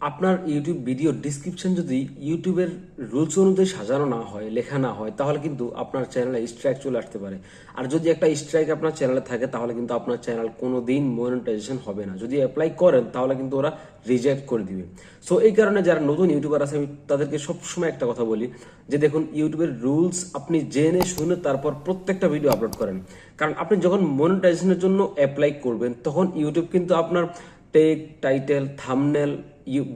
আপনার YouTube video description যদি ইউটিউবের রুলস অনুযায়ী সাজানো না হয়, লেখা না হয়, তাহলে কিন্তু আপনার চ্যানেলে স্ট্রাইক চলে আসতে পারে। আর যদি একটা স্ট্রাইক আপনার চ্যানেলে থাকে, তাহলে কিন্তু আপনার চ্যানেল কোনো দিন মনিটাইজেশন হবে না। যদি অ্যাপ্লাই করেন, তাহলে কিন্তু ওরা রিজেক্ট করে দিবে। সো এই কারণে যারা নতুন ইউটিউবার আছে, আমি তাদেরকে সবসময় একটা কথা বলি যে দেখুন ইউটিউবের রুলস আপনি জেনে শুনে তারপর প্রত্যেকটা ভিডিও আপলোড করেন। কারণ আপনি যখন মনিটাইজেশনের জন্য অ্যাপ্লাই করবেন, তখন ইউটিউব কিন্তু আপনার টেক টাইটেল থামনেল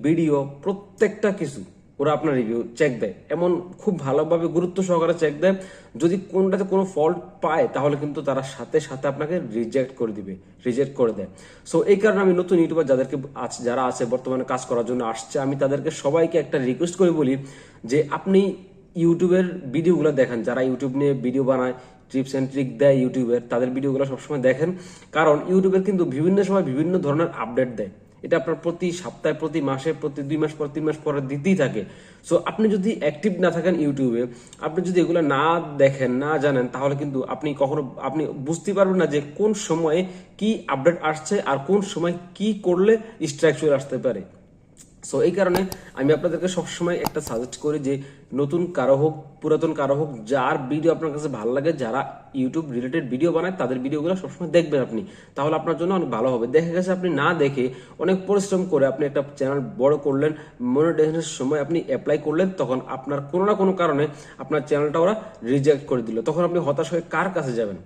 ভিডিও প্রত্যেকটা কিছু ওরা আপনার রিভিউ চেক দেয়। এমন খুব ভালোভাবে গুরুত্ব সহকারে চেক দেয়। যদি কোনটাতে কোনো ফল্ট পায়, তাহলে কিন্তু তারা সাথে সাথে আপনাকে রিজেক্ট করে দিবে রিজেক্ট করে দেয়। সো এই কারণে আমি নতুন ইউটিউবার যাদেরকে আছে, যারা আছে, বর্তমানে কাজ করার জন্য আসছে, আমি তাদেরকে সবাইকে একটা রিকোয়েস্ট করে বলি যে, আপনি ইউটিউবের ভিডিওগুলো দেখেন। যারা ইউটিউব নিয়ে ভিডিও বানায় টিপস অ্যান্ড ট্রিক দেয় ইউটিউবের তাদের ভিডিওগুলো সবসময় দেখেন। কারণ ইউটিউবের কিন্তু বিভিন্ন সময় বিভিন্ন ধরনের আপডেট দেয়। এটা আপনার প্রতি সপ্তাহে, প্রতি মাসে, প্রতি দুই মাস পর, তিন মাস পরে দিতেই থাকে। সো আপনি যদি অ্যাক্টিভ না থাকেন ইউটিউবে আপনি যদি এগুলো না দেখেন, না জানেন, তাহলে কিন্তু আপনি কখনো, আপনি বুঝতে পারবেন না যে কোন সময়ে কি আপডেট আসছে আর কোন সময় কি করলে স্ট্রাইক চলে আসতে পারে। সো এই কারণে আমি আপনাদেরকে সবসময় একটা সাজেস্ট করি যে, নতুন কারও হোক, পুরাতন কারও হোক, যার ভিডিও আপনার কাছে ভালো লাগে, যারা ইউটিউব রিলেটেড ভিডিও বানায়, তাদের ভিডিওগুলো সবসময় দেখবেন আপনি। তাহলে আপনার জন্য অনেক ভালো হবে। দেখা গেছে আপনি না দেখে অনেক পরিশ্রম করে আপনি একটা চ্যানেল বড় করলেন মনিটাইজেশনের সময় আপনি অ্যাপ্লাই করলেন, তখন আপনার কোনো না কোনো কারণে আপনার চ্যানেলটা ওরা রিজেক্ট করে দিল। তখন আপনি হতাশ হয়ে কার কাছে যাবেন?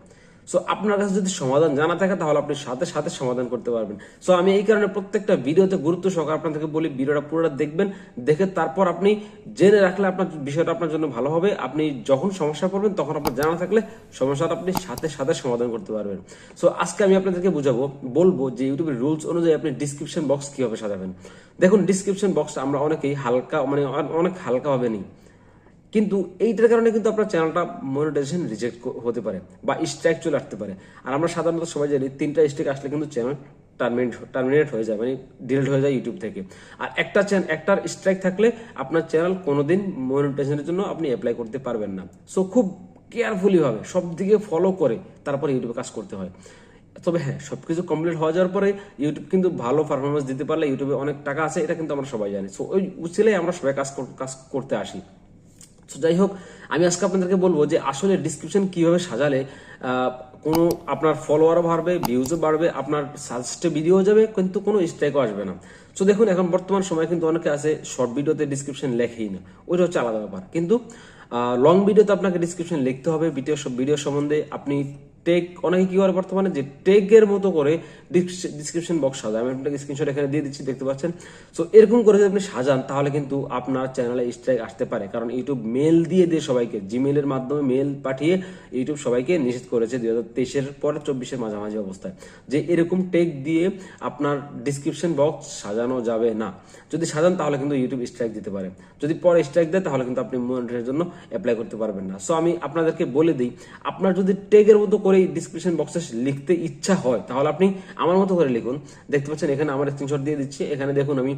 সো আপনার কাছে যদি সমাধান জানা থাকে, তাহলে আপনি সাথে সাথে সমাধান করতে পারবেন। সো আমি এই কারণে প্রত্যেকটা ভিডিওতে গুরুত্ব সহকারে আপনাদেরকে বলি, ভিডিওটা পুরোটা দেখবেন, দেখে তারপর আপনি জেনে রাখলে আপনার বিষয়টা আপনার জন্য ভালো হবে। আপনি যখন সমস্যা পড়বেন, তখন আপনার জানা থাকলে সমস্যাটা আপনি সাথে সাথে সমাধান করতে পারবেন। সো আজকে আমি আপনাদেরকে বুঝাবো, বলব যে ইউটিউবের রুলস অনুযায়ী আপনি ডিসক্রিপশন বক্স কীভাবে সাজাবেন। দেখুন ডিসক্রিপশন বক্স আমরা অনেকেই হালকা মানে অনেক হালকাভাবে নিই। কিন্তু এইটার কারণে কিন্তু আপনার চ্যানেলটা মনিটাইজেশন রিজেক্ট হতে পারে বা স্ট্রাইক চলে আসতে পারে। আর আমরা সাধারণত সবাই জানি তিনটা স্ট্রাইক আসলে কিন্তু চ্যানেল টার্মিনেট টার্মিনেট হয়ে যায় মানে ডিলিট হয়ে যায় ইউটিউব থেকে। আর একটা চ্যানেল একটার স্ট্রাইক থাকলে আপনার চ্যানেল কোনোদিন মনিটাইজেশনের জন্য আপনি অ্যাপ্লাই করতে পারবেন না। সো খুব কেয়ারফুলি ভাবে সব দিকে ফলো করে তারপরে ইউটিউবে কাজ করতে হয়। তবে হ্যাঁ সবকিছু কমপ্লিট হয়ে যাওয়ার পরে ইউটিউব কিন্তু ভালো পারফরমেন্স দিতে পারলে ইউটিউবে অনেক টাকা আছে, এটা কিন্তু আমরা সবাই জানি। সো ওই উচিলেই আমরা সবাই কাজ কাজ করতে আসি। তো যাই হোক, আমি আজকে আপনাদেরকে বলব যে আসলে ডিসক্রিপশন কীভাবে সাজালে কোনো আপনার ফলোয়ারও বাড়বে ভিউজও বাড়বে, আপনার সাজেস্টে ভিডিও যাবে, কিন্তু কোনো স্ট্রাইকও আসবে না। তো দেখুন, এখন বর্তমান সময় কিন্তু অনেকে আছে শর্ট ভিডিওতে ডিসক্রিপশন লেখেই না। ওইটা হচ্ছে আলাদা ব্যাপার। কিন্তু লং ভিডিওতে আপনাকে ডিসক্রিপশন লিখতে হবে ভিডিও ভিডিও সম্বন্ধে আপনি টেক অনেকে কি করে বর্তমানে? যে টেকের মতো করে ডিসক্রিপশন বক্স সাজায়। আমি আপনাকে স্ক্রিনশট এখানে দিয়ে দিচ্ছি, দেখতে পাচ্ছেন? সো এরকম করে যদি আপনি সাজান, তাহলে কিন্তু আপনার চ্যানেলে স্ট্রাইক আসতে পারে। কারণ ইউটিউব মেল দিয়ে দিয়ে সবাইকে। জিমেলের মাধ্যমে মেল পাঠিয়ে ইউটিউব সবাইকে নিষেধ করেছে দুই হাজার তেইশের পরে চব্বিশের মাঝামাঝি অবস্থায়। যে এরকম টেক দিয়ে আপনার ডিসক্রিপশন বক্স সাজানো যাবে না। যদি সাজান, তাহলে কিন্তু ইউটিউব স্ট্রাইক দিতে পারে। যদি পরে স্ট্রাইক দেয়, তাহলে কিন্তু আপনি মনিটরের জন্য অ্যাপ্লাই করতে পারবেন না। সো আমি আপনাদেরকে বলে দিই, আপনার যদি টেগের মতো করে ডিসক্রিপশন বক্সে লিখতে ইচ্ছা হয়, তাহলে আপনি আমার মতো করে লিখুন। দেখতে পাচ্ছেন এখানে আমার স্ক্রিনশট দিয়ে দিচ্ছি। এখানে দেখুন আমি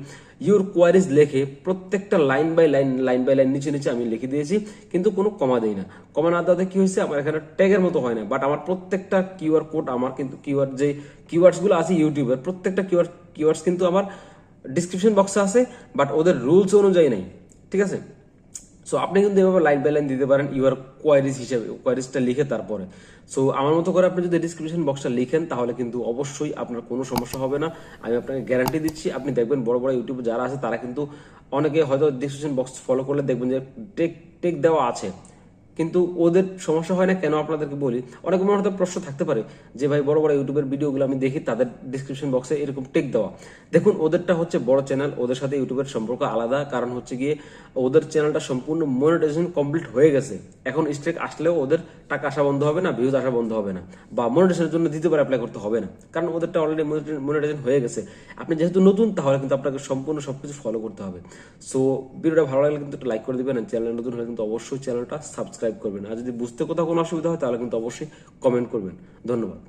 ইউর কোয়ারিজ লিখে প্রত্যেকটা line by line line by line নিচে নিচে আমি লিখে দিয়েছি, কিন্তু কোনো কমা দেই না। কমা না দেওয়াতে কি হয়েছে? আমার এখানে ট্যাগের মতো হয় না। বাট আমার প্রত্যেকটা কিউআর কোড আমার কিন্তু কিউআর যে কিওয়ার্ডসগুলো আছে ইউটিউবের প্রত্যেকটা কিওয়ার্ড কিওয়ার্ডস কিন্তু আমার ডিসক্রিপশন বক্সে আছে বাট ওদের রুলস অনুযায়ী নেই। ঠিক আছে? সো আপনি কিন্তু এভাবে লাইন বাই লাইন দিতে পারেন ইউর কোয়ারিজ হিসেবে কোয়ারিজটা লিখে তারপরে। সো আমার মতো করে আপনি যদি ডিসক্রিপশন বক্সটা লিখেন, তাহলে কিন্তু অবশ্যই আপনার কোনো সমস্যা হবে না। আমি আপনাকে গ্যারান্টি দিচ্ছি, আপনি দেখবেন বড় বড় ইউটিউবে যারা আছে, তারা কিন্তু অনেকে হয়তো ডিসক্রিপশন বক্স ফলো করলে দেখবেন যে টেক টেক দেওয়া আছে। কিন্তু ওদের সমস্যা হয় না, কেন আপনাদেরকে বলি? অনেক মনে হয়তো প্রশ্ন থাকতে পারে যে, ভাই, বড় বড় ইউটিউবের ভিডিওগুলো আমি দেখি, তাদের ডিসক্রিপশন বক্সে এরকম টেক দেওয়া। দেখুন, ওদেরটা হচ্ছে বড় চ্যানেল ওদের সাথে ইউটিউবের সম্পর্ক আলাদা। কারণ হচ্ছে গিয়ে, ওদের চ্যানেলটা সম্পূর্ণ মনিটাইজেশন কমপ্লিট হয়ে গেছে। এখন স্ট্রেক আসলেও ওদের টাকা আসা বন্ধ হবে না ভিউজ আসা বন্ধ হবে না। বা মনিটাইজেশনের জন্য দ্বিতীয়বার অ্যাপ্লাই করতে হবে না। কারণ ওদেরটা অলরেডি মনিটাইজেশন হয়ে গেছে। আপনি যেহেতু নতুন, তাহলে কিন্তু আপনাকে সম্পূর্ণ সবকিছু ফলো করতে হবে। সো ভিডিওটা ভালো লাগলে কিন্তু লাইক করে দিবেন। চ্যানেল নতুন হলে কিন্তু অবশ্যই চ্যানেলটা সাবস্ক্রাইব করবেন। আর যদি বুঝতে কোথাও কোনো অসুবিধা হয়, তাহলে কিন্তু অবশ্যই কমেন্ট করবেন। ধন্যবাদ।